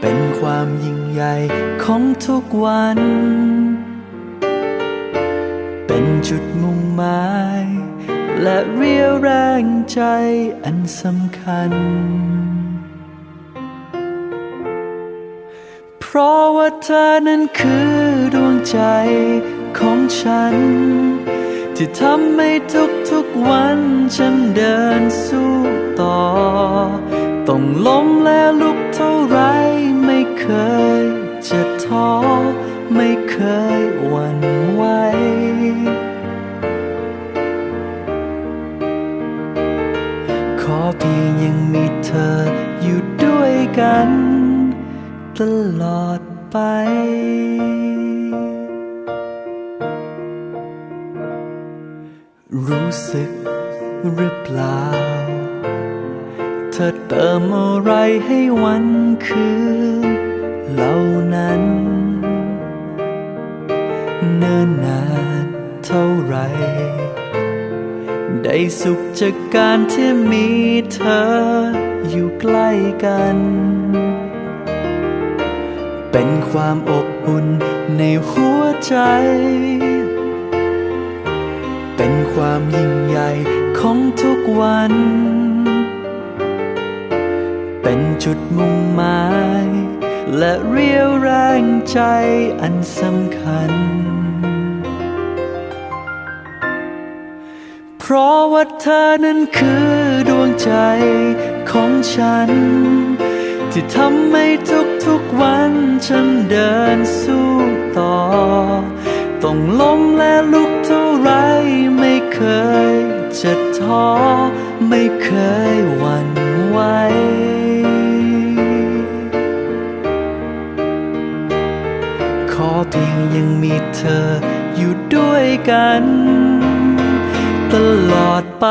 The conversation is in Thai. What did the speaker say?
เป็นความยิ่งใหญ่ของทุกวัน เป็นจุดมุ่งหมาย และเรียวแรงใจอันสำคัญ เพราะว่าเธอนั้นคือดวงใจของฉัน ที่ทำให้ทุกๆวันฉันเดินสู้ต่อ ต้องล้ม ยจะท้อ ไม่เคยหวั่นไหวขอเพียงยังมีเธออยู่ด้วยกัน ตลอดไปรู้สึกหรือเปล่า เธอเติมอะไรให้วันคืน เหล่านั้น เนิ่นนานเท่าไร ได้สุขจากการที่มีเธออยู่ใกล้กัน เป็นความอบอุ่นในหัวใจ เป็นความยิ่งใหญ่ของทุกวัน เป็นจุดมุ่งหมาย และเรียวแรงใจอันสำคัญ เพราะว่าเธอนั้นคือดวงใจของฉัน ที่ทำให้ทุกๆวันฉันเดินสู้ต่อ ต้องล้มและลุกเท่าไรไม่เคยจะท้อไม่เคย อเพียงยังมีเธออยู่ด้วยกัน ตลอดไป